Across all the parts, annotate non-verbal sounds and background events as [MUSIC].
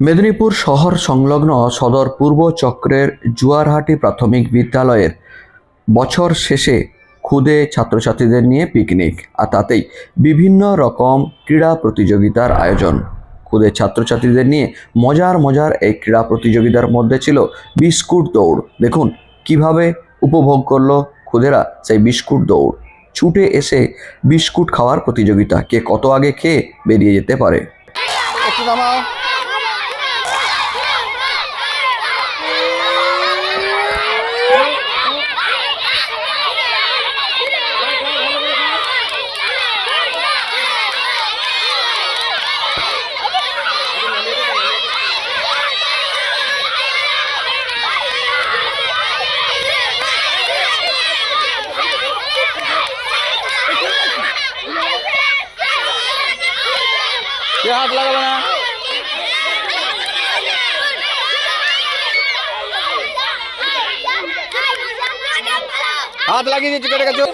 মেদিনীপুর শহর সংলগ্ন সদর পূর্ব চক্রের জুয়ারহাটি প্রাথমিক বিদ্যালয়ের বছর শেষে খুদে ছাত্রছাত্রীদের নিয়ে পিকনিক, আর তাতেই বিভিন্ন রকম ক্রীড়া প্রতিযোগিতার আয়োজন। খুদে ছাত্রছাত্রীদের নিয়ে মজার মজার এই ক্রীড়া প্রতিযোগিতার মধ্যে ছিল বিস্কুট দৌড়। দেখুন কীভাবে উপভোগ করল খুদেরা সেই বিস্কুট দৌড়। ছুটে এসে বিস্কুট খাওয়ার প্রতিযোগিতা, কে কত আগে খেয়ে বেরিয়ে যেতে পারে? একটু নামাও কে হাত লাগাবে না। হাত লাগিয়ে দিচ্ছি কেটে গেছো।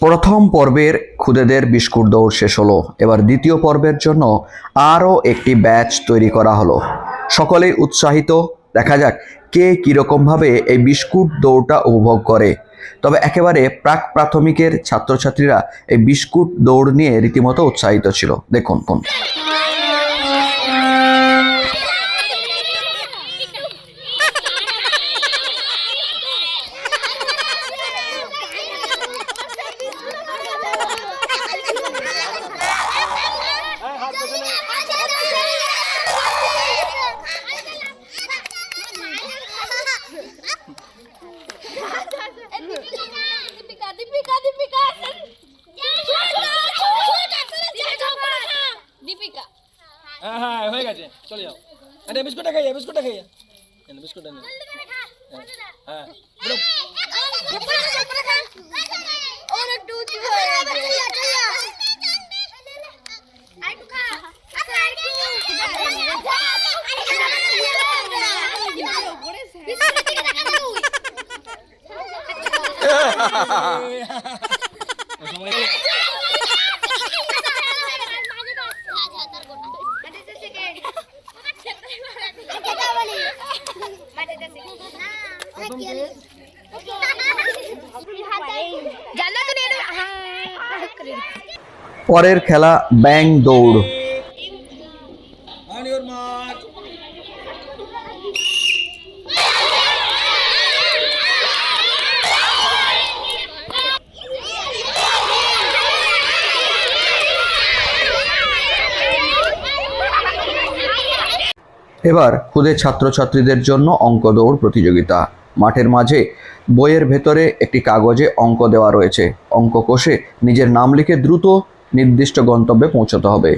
প্রথম পর্বের খুদেদের বিস্কুট দৌড় শেষ হলো। এবার দ্বিতীয় পর্বের জন্য আরও একটি ব্যাচ তৈরি করা হলো। সকলেই উৎসাহিত। দেখা যাক কে কীরকমভাবে এই বিস্কুট দৌড়টা উপভোগ করে। তবে একেবারে প্রাক প্রাথমিকের ছাত্রছাত্রীরা এই বিস্কুট দৌড় নিয়ে রীতিমতো উৎসাহিত ছিল। দেখুন কোন দীপিকা হ্যাঁ হ্যাঁ হয়ে গেছে চলে যাও আরে বিস্কুটটা খাইয়া বিস্কুটটা খাইয়ে এনে বিস্কুটটা নে হ্যাঁ ওর হয়ে গেছে [LAUGHS] পরের খেলা ব্যাং দৌড়। এবার খুদে ছাত্রছাত্রীদের জন্য অঙ্ক দৌড় প্রতিযোগিতা। মাঠের মাঝে বইয়ের ভেতরে একটি কাগজে অঙ্ক দেওয়া রয়েছে। অঙ্ক কোষে নিজের নাম লিখে দ্রুত নির্দিষ্ট গন্তব্যে পৌঁছতে হবে।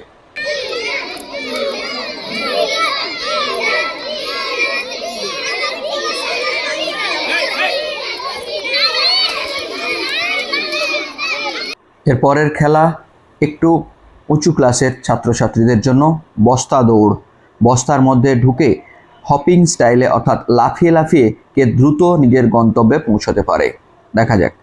এর পরের খেলা একটু উঁচু ক্লাসের ছাত্রছাত্রীদের জন্য বস্তা দৌড়। বস্তার মধ্যে ঢুকে হপিং স্টাইলে অর্থাৎ লাফিয়ে লাফিয়ে কে দ্রুত নিজের গন্তব্যে পৌঁছতে পারে। দেখা যাক।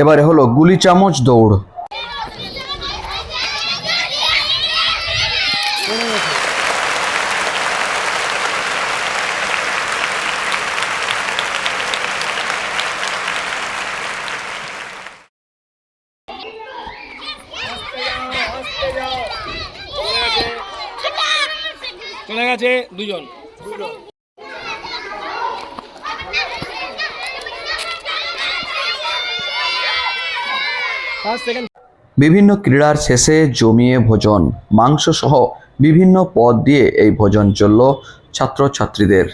এবারে হলো গুলি চামচ দৌড়। চলে গেছে দুজন। বিভিন্ন ক্রীড়ার শেষে জমিয়ে ভোজন মাংস সহ বিভিন্ন পদ দিয়ে এই ভোজন চলল ছাত্রছাত্রীদের।